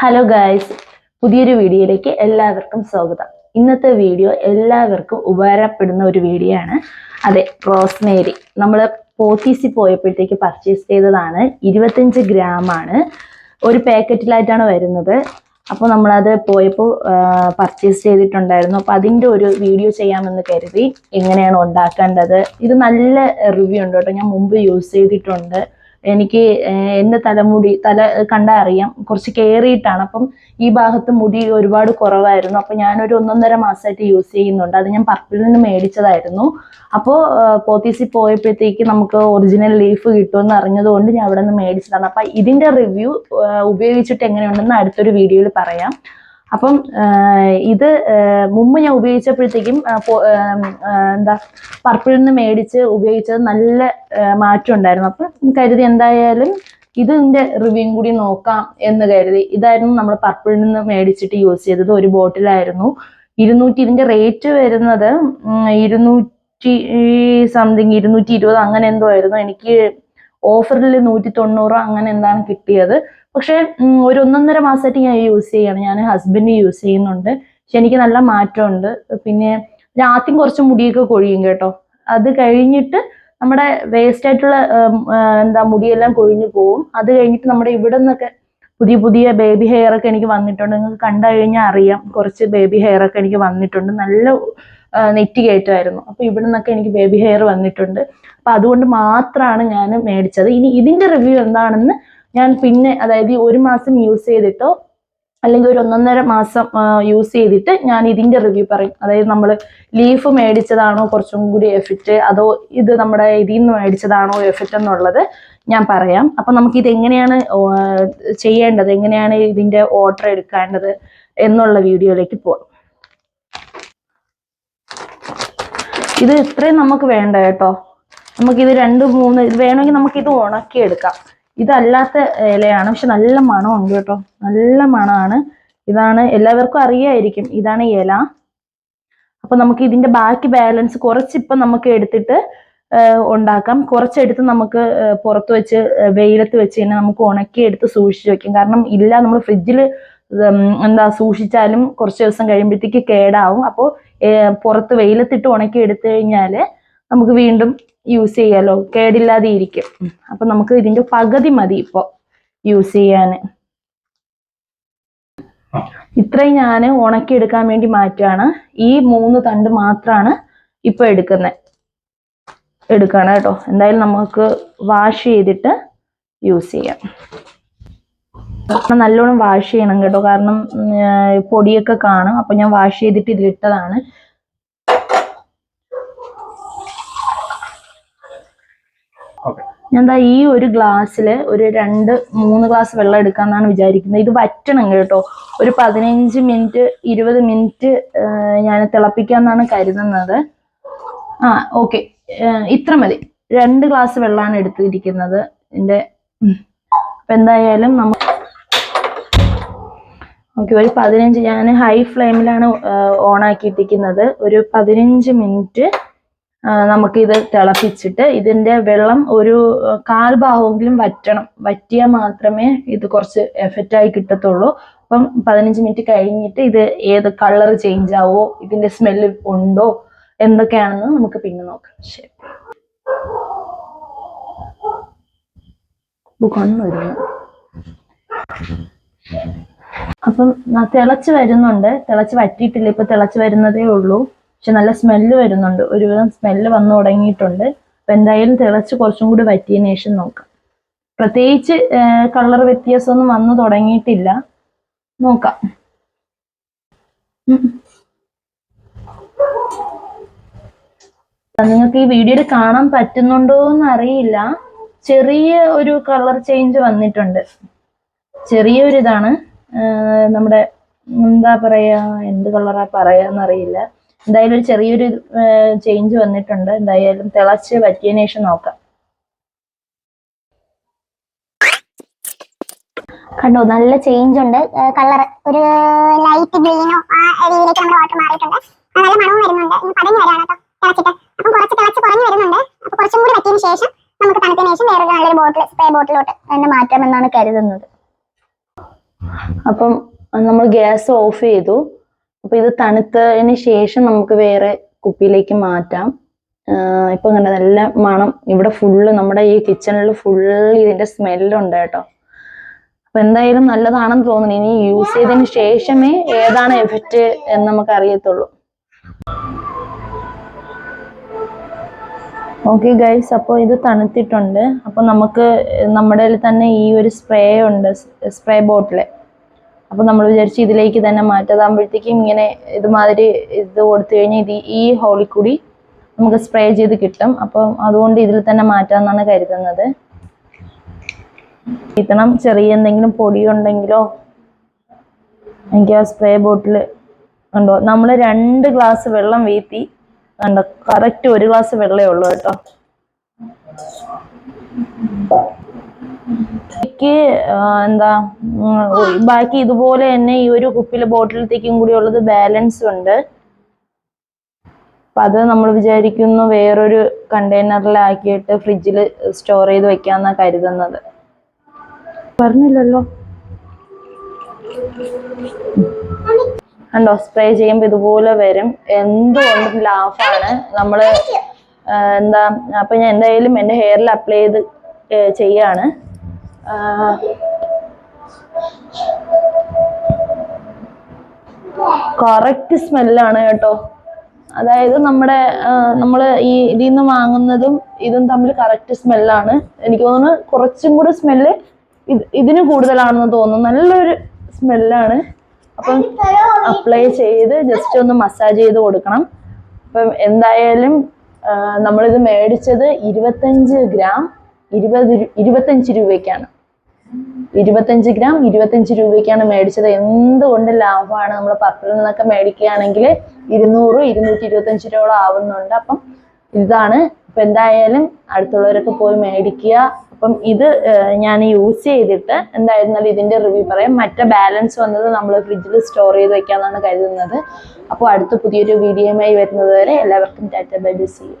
Hello guys പുതിയൊരു വീഡിയോയിലേക്ക് എല്ലാവർക്കും സ്വാഗതം. ഇന്നത്തെ വീഡിയോ എല്ലാവർക്കും ഉപകാരപ്പെടുന്ന ഒരു വീഡിയോ ആണ്. അതെ റോസ്മേരി. നമ്മൾ പോത്തീസി പോയപ്പോഴത്തേക്ക് പർച്ചേസ് ചെയ്തതാണ്. ഇരുപത്തഞ്ച് ഗ്രാം ആണ്. ഒരു പാക്കറ്റിലായിട്ടാണ് വരുന്നത്. അപ്പോൾ നമ്മളത് പോയപ്പോൾ പർച്ചേസ് ചെയ്തിട്ടുണ്ടായിരുന്നു. അപ്പോൾ അതിന്റെ ഒരു വീഡിയോ ചെയ്യാമെന്ന് കരുതി എങ്ങനെയാണ് ഉണ്ടാക്കേണ്ടത്. ഇത് നല്ല റിവ്യൂ ഉണ്ട് കേട്ടോ. ഞാൻ മുമ്പ് യൂസ് ചെയ്തിട്ടുണ്ട്. എനിക്ക് എന്റെ തലമുടി തല കണ്ടാൽ അറിയാം. കുറച്ച് കയറിയിട്ടാണ്. അപ്പം ഈ ഭാഗത്ത് മുടി ഒരുപാട് കുറവായിരുന്നു. അപ്പം ഞാനൊരു ഒന്നൊന്നര മാസമായിട്ട് യൂസ് ചെയ്യുന്നുണ്ട്. അത് ഞാൻ പർപ്പിളിൽ നിന്ന് മേടിച്ചതായിരുന്നു. അപ്പോൾ പോത്തീസിൽ പോയപ്പോഴത്തേക്ക് നമുക്ക് ഒറിജിനൽ ലീഫ് കിട്ടുമെന്ന് അറിഞ്ഞതുകൊണ്ട് ഞാൻ അവിടെ നിന്ന് മേടിച്ചതാണ്. അപ്പം ഇതിന്റെ റിവ്യൂ ഉപയോഗിച്ചിട്ട് എങ്ങനെയുണ്ടെന്ന് അടുത്തൊരു വീഡിയോയിൽ പറയാം. അപ്പം ഇത് മുമ്പ് ഞാൻ ഉപയോഗിച്ചപ്പോഴത്തേക്കും എന്താ പർപ്പിളിൽ നിന്ന് മേടിച്ച് ഉപയോഗിച്ചത് നല്ല മാറ്റം ഉണ്ടായിരുന്നു അപ്പം കരുതി എന്തായാലും ഇതിന്റെ റിവ്യൂ കൂടി നോക്കാം എന്ന് കരുതി. ഇതായിരുന്നു നമ്മൾ പർപ്പിളിൽ നിന്ന് മേടിച്ചിട്ട് യൂസ് ചെയ്തത്. ഒരു ബോട്ടിലായിരുന്നു. ഇരുന്നൂറ്റി ഇതിന്റെ റേറ്റ് വരുന്നത് ഇരുന്നൂറ്റി സംതിങ് ഇരുന്നൂറ്റി ഇരുപത് അങ്ങനെ എന്തോ ആയിരുന്നു. എനിക്ക് ഓഫറിൽ നൂറ്റി തൊണ്ണൂറ് അങ്ങനെ എന്താണ് കിട്ടിയത്. പക്ഷേ ഒരു ഒന്നൊന്നര മാസമായിട്ട് ഞാൻ യൂസ് ചെയ്യാണ്. ഞാൻ ഹസ്ബൻഡ് യൂസ് ചെയ്യുന്നുണ്ട്. പക്ഷെ എനിക്ക് നല്ല മാറ്റമുണ്ട്. പിന്നെ ആദ്യം കുറച്ച് മുടിയൊക്കെ കൊഴിയും കേട്ടോ. അത് കഴിഞ്ഞിട്ട് നമ്മുടെ വേസ്റ്റ് ആയിട്ടുള്ള എന്താ മുടിയെല്ലാം കൊഴിഞ്ഞു പോവും. അത് കഴിഞ്ഞിട്ട് നമ്മുടെ ഇവിടെ നിന്നൊക്കെ പുതിയ പുതിയ ബേബി ഹെയർ ഒക്കെ എനിക്ക് വന്നിട്ടുണ്ട്. നിങ്ങൾക്ക് കണ്ടു കഴിഞ്ഞാൽ അറിയാം. കുറച്ച് ബേബി ഹെയർ ഒക്കെ എനിക്ക് വന്നിട്ടുണ്ട്. നല്ല നെറ്റ് കയറ്റമായിരുന്നു. അപ്പൊ ഇവിടെ നിന്നൊക്കെ എനിക്ക് ബേബി ഹെയർ വന്നിട്ടുണ്ട്. അപ്പൊ അതുകൊണ്ട് മാത്രമാണ് ഞാൻ മേടിച്ചത്. ഇനി ഇതിന്റെ റിവ്യൂ എന്താണെന്ന് ഞാൻ പിന്നെ അതായത് ഒരു മാസം യൂസ് ചെയ്തിട്ടോ അല്ലെങ്കിൽ ഒരു ഒന്നൊന്നര മാസം യൂസ് ചെയ്തിട്ട് ഞാൻ ഇതിന്റെ റിവ്യൂ പറയും. അതായത് നമ്മൾ ലീഫ് മേടിച്ചതാണോ കുറച്ചും കൂടി എഫക്റ്റ് അതോ ഇത് നമ്മുടെ ഇതിൽ നിന്ന് മേടിച്ചതാണോ എഫക്റ്റ് എന്നുള്ളത് ഞാൻ പറയാം. അപ്പൊ നമുക്ക് ഇത് എങ്ങനെയാണ് ചെയ്യേണ്ടത്? എങ്ങനെയാണ് ഇതിന്റെ ഓർഡർ എടുക്കേണ്ടത്? എന്നുള്ള വീഡിയോയിലേക്ക് പോവാം. ഇത് ഇത്രയും നമുക്ക് വേണ്ട കേട്ടോ. നമുക്കിത് രണ്ട് മൂന്ന് ഇത് വേണമെങ്കിൽ നമുക്ക് ഇത് ഉണക്കിയെടുക്കാം ഇതല്ലാത്ത ഇലയാണ് പക്ഷെ നല്ല മണമുണ്ട് കേട്ടോ. നല്ല മണമാണ്. ഇതാണ് എല്ലാവർക്കും അറിയായിരിക്കും ഇതാണ് ഇല. അപ്പൊ നമുക്ക് ഇതിന്റെ ബാക്കി ബാലൻസ് കുറച്ചിപ്പം നമുക്ക് എടുത്തിട്ട് ഉണ്ടാക്കാം. കുറച്ചെടുത്ത് നമുക്ക് പുറത്ത് വെച്ച് വെയിലത്ത് വെച്ച് തന്നെ നമുക്ക് ഉണക്കി എടുത്ത് സൂക്ഷിച്ച് വെക്കാം. കാരണം ഇല്ല നമ്മൾ ഫ്രിഡ്ജിൽ എന്താ സൂക്ഷിച്ചാലും കുറച്ച് ദിവസം കഴിയുമ്പോഴത്തേക്ക് കേടാവും. അപ്പോൾ പുറത്ത് വെയിലത്തിട്ട് ഉണക്കി എടുത്തു കഴിഞ്ഞാൽ നമുക്ക് വീണ്ടും യൂസ് ചെയ്യാലോ? കേടില്ലാതെ ഇരിക്കും. അപ്പൊ നമുക്ക് ഇതിന്റെ പകുതി മതി ഇപ്പൊ യൂസ് ചെയ്യാൻ ഇത്രയും ഞാൻ ഉണക്കി എടുക്കാൻ വേണ്ടി മാറ്റാണ് ഈ മൂന്ന് തണ്ട് മാത്രമാണ് ഇപ്പൊ എടുക്കുന്നത് എടുക്കണം കേട്ടോ. എന്തായാലും നമുക്ക് വാഷ് ചെയ്തിട്ട് യൂസ് ചെയ്യാം. നല്ലോണം വാഷ് ചെയ്യണം കേട്ടോ. കാരണം പൊടിയൊക്കെ കാണും. അപ്പൊ ഞാൻ വാഷ് ചെയ്തിട്ട് ഇതിലിട്ടതാണ്. ഞാൻ എന്താ ഈ ഒരു ഗ്ലാസ്സിൽ ഒരു രണ്ട് മൂന്ന് ഗ്ലാസ് വെള്ളം എടുക്കാന്നാണ് വിചാരിക്കുന്നത്. ഇത് വറ്റണം കേട്ടോ. ഒരു പതിനഞ്ച് മിനിറ്റ് ഇരുപത് മിനിറ്റ് ഞാൻ തിളപ്പിക്കാന്നാണ് കരുതുന്നത്. ആ ഓക്കെ. ഇത്ര മതി. രണ്ട് ഗ്ലാസ് വെള്ളമാണ് എടുത്തിരിക്കുന്നത്. എന്റെ അപ്പം എന്തായാലും നമ്മ ഓക്കെ ഒരു പതിനഞ്ച് ഞാൻ ഹൈ ഫ്ലെയിമിലാണ് ഓൺ ആക്കിയിട്ടിരിക്കുന്നത്. ഒരു പതിനഞ്ച് മിനിറ്റ് നമുക്കിത് തിളപ്പിച്ചിട്ട് ഇതിന്റെ വെള്ളം ഒരു കാൽ ഭാഗമെങ്കിലും വറ്റണം. വറ്റിയാൽ മാത്രമേ ഇത് കുറച്ച് എഫക്റ്റായി കിട്ടത്തുള്ളൂ. അപ്പം പതിനഞ്ച് മിനിറ്റ് കഴിഞ്ഞിട്ട് ഇത് ഏത് കളർ ചേഞ്ച് ആവോ ഇതിന്റെ സ്മെല്ല് ഉണ്ടോ എന്തൊക്കെയാണെന്ന് നമുക്ക് പിന്നെ നോക്കാം. ശരി. കണ്ണു വരുന്നു. അപ്പം തിളച്ച് വരുന്നുണ്ട്. തിളച്ച് വറ്റിയിട്ടില്ല. ഇപ്പൊ തിളച്ച് വരുന്നതേ ഉള്ളൂ. പക്ഷെ നല്ല സ്മെല്ല് വരുന്നുണ്ട്. ഒരുവിധം സ്മെല്ല് വന്നു തുടങ്ങിയിട്ടുണ്ട്. അപ്പൊ എന്തായാലും തിളച്ച് കുറച്ചും കൂടി വറ്റിയതിന് ശേഷം നോക്കാം. പ്രത്യേകിച്ച് കളർ വ്യത്യാസമൊന്നും വന്നു തുടങ്ങിയിട്ടില്ല. നോക്കാം. നിങ്ങൾക്ക് ഈ വീഡിയോയിൽ കാണാൻ പറ്റുന്നുണ്ടോ എന്ന് അറിയില്ല. ചെറിയ ഒരു കളർ ചേഞ്ച് വന്നിട്ടുണ്ട്. ചെറിയൊരു ഇതാണ് ആഹ് നമ്മുടെ എന്താ പറയാ എന്ത് കളറാ പറയാന്നറിയില്ല എന്തായാലും ഒരു ചെറിയൊരു ചേഞ്ച് വന്നിട്ടുണ്ട്. എന്തായാലും തിളച്ച് പറ്റിയതിനു ശേഷം നോക്കാം. കണ്ടോ നല്ല ചേഞ്ച് ഉണ്ട്. കളർ ഒരു ലൈറ്റ് ഗ്രീനോ ആ രീതിയിലേക്ക് നമ്മുടെ വാട്ടർ മാറിയിട്ടുണ്ട്. നല്ല മണവും വരുന്നുണ്ട്. ഇനി പതഞ്ഞ് വരാണ് കേട്ടോ തിളച്ചിട്ട്. അപ്പം കുറച്ച് തിളച്ച് കുറഞ്ഞു വരുന്നുണ്ട്. അപ്പോൾ കുറച്ചും കൂടി പറ്റിയതിന് ശേഷം നമുക്ക് തണുത്തതിന് ശേഷം വേറൊരു നല്ലൊരു ബോട്ടിൽ സ്പ്രേ ബോട്ടിലോട്ട് തന്നെ മാറ്റാമെന്നാണ് കരുതുന്നത്. അപ്പം നമ്മൾ ഗ്യാസ് ഓഫ് ചെയ്തു. അപ്പൊ ഇത് തണുത്തതിന് ശേഷം നമുക്ക് വേറെ കുപ്പിയിലേക്ക് മാറ്റാം. ഇപ്പൊ കണ്ട നല്ല മണം. ഇവിടെ ഫുള്ള് നമ്മുടെ ഈ കിച്ചണിൽ ഫുള്ള് ഇതിന്റെ സ്മെല്ലുണ്ട് കേട്ടോ. അപ്പൊ എന്തായാലും നല്ലതാണെന്ന് തോന്നുന്നു. ഇനി യൂസ് ചെയ്തതിന് ശേഷമേ ഏതാണ് എഫക്റ്റ് എന്ന് നമുക്ക് അറിയത്തുള്ളൂ. ഓക്കെ ഗൈസ് അപ്പോൾ ഇത് തണുത്തിട്ടുണ്ട്. അപ്പോൾ നമുക്ക് നമ്മുടെ തന്നെ ഈ ഒരു സ്പ്രേ ഉണ്ട് സ്പ്രേ ബോട്ടിൽ അപ്പോൾ നമ്മൾ വിചാരിച്ച് ഇതിലേക്ക് തന്നെ മാറ്റതാകുമ്പോഴത്തേക്കും ഇങ്ങനെ ഇതുമാതിരി ഇത് കൊടുത്തു കഴിഞ്ഞാൽ ഇത് ഈ ഹോളിൽ കൂടി നമുക്ക് സ്പ്രേ ചെയ്ത് കിട്ടും. അപ്പം അതുകൊണ്ട് ഇതിൽ തന്നെ മാറ്റാമെന്നാണ് കരുതുന്നത്. ഇത്തണം ചെറിയ എന്തെങ്കിലും പൊടി ഉണ്ടെങ്കിലോ എനിക്ക് ആ സ്പ്രേ ബോട്ടിൽ ഉണ്ടോ? നമ്മൾ രണ്ട് ഗ്ലാസ് വെള്ളം വീത്തി കണ്ടോ? കറക്റ്റ് ഒരു ഗ്ലാസ് വെള്ളമേ ഉള്ളൂ കേട്ടോ. എനിക്ക് എന്താ ബാക്കി ഇതുപോലെ തന്നെ ഈ ഒരു കുപ്പിയിലെ ബോട്ടിലത്തേക്കും കൂടി ഉള്ളത് ബാലൻസ് ഉണ്ട്. അപ്പൊ അത് നമ്മൾ വിചാരിക്കുന്നു വേറൊരു കണ്ടെയ്നറിലാക്കിയിട്ട് ഫ്രിഡ്ജിൽ സ്റ്റോർ ചെയ്ത് വെക്കാന്നാ കരുതുന്നത്. പറഞ്ഞില്ലല്ലോ. കണ്ടോ സ്പ്രേ ചെയ്യുമ്പോൾ ഇതുപോലെ വരും. എന്തുകൊണ്ടും ലാഫാണ് നമ്മൾ എന്താ അപ്പൊ ഞാൻ എന്തായാലും എന്റെ ഹെയറിൽ അപ്ലൈ ചെയ്ത് ചെയ്യാണ്. കറക്റ്റ് സ്മെല്ലാണ് കേട്ടോ. അതായത് നമ്മുടെ നമ്മൾ ഈ ഇതിൽ നിന്ന് വാങ്ങുന്നതും ഇതും തമ്മിൽ കറക്റ്റ് സ്മെല്ലാണ് എനിക്ക് തോന്നുന്നു കുറച്ചും കൂടി സ്മെല്ല് ഇത് ഇതിന് കൂടുതലാണെന്ന് തോന്നുന്നു. നല്ലൊരു സ്മെല്ലാണ് അപ്പം അപ്ലൈ ചെയ്ത് ജസ്റ്റ് ഒന്ന് മസാജ് ചെയ്ത് കൊടുക്കണം. അപ്പം എന്തായാലും നമ്മളിത് മേടിച്ചത് ഇരുപത്തഞ്ച് ഗ്രാം ഇരുപത് ഇരുപത്തഞ്ച് രൂപയ്ക്കാണ്. ഇരുപത്തഞ്ച് ഗ്രാം ഇരുപത്തഞ്ച് രൂപയ്ക്കാണ് മേടിച്ചത്. എന്തുകൊണ്ട് ലാഭമാണ് നമ്മൾ പർപ്പിളിൽ നിന്നൊക്കെ മേടിക്കുകയാണെങ്കിൽ ഇരുന്നൂറ് ഇരുന്നൂറ്റി ഇരുപത്തഞ്ച് രൂപയോളം ആവുന്നുണ്ട്. അപ്പം ഇതാണ്. ഇപ്പം എന്തായാലും അടുത്തുള്ളവരൊക്കെ പോയി മേടിക്കുക. അപ്പം ഇത് ഞാൻ യൂസ് ചെയ്തിട്ട് എന്തായിരുന്നാലും ഇതിന്റെ റിവ്യൂ പറയാം. മറ്റേ ബാലൻസ് വന്നത് നമ്മൾ ഫ്രിഡ്ജിൽ സ്റ്റോർ ചെയ്ത് വെക്കാന്നാണ് കരുതുന്നത്. അപ്പോൾ അടുത്ത പുതിയൊരു വീഡിയോയുമായി വരുന്നത് വരെ എല്ലാവർക്കും tata bye bye see you.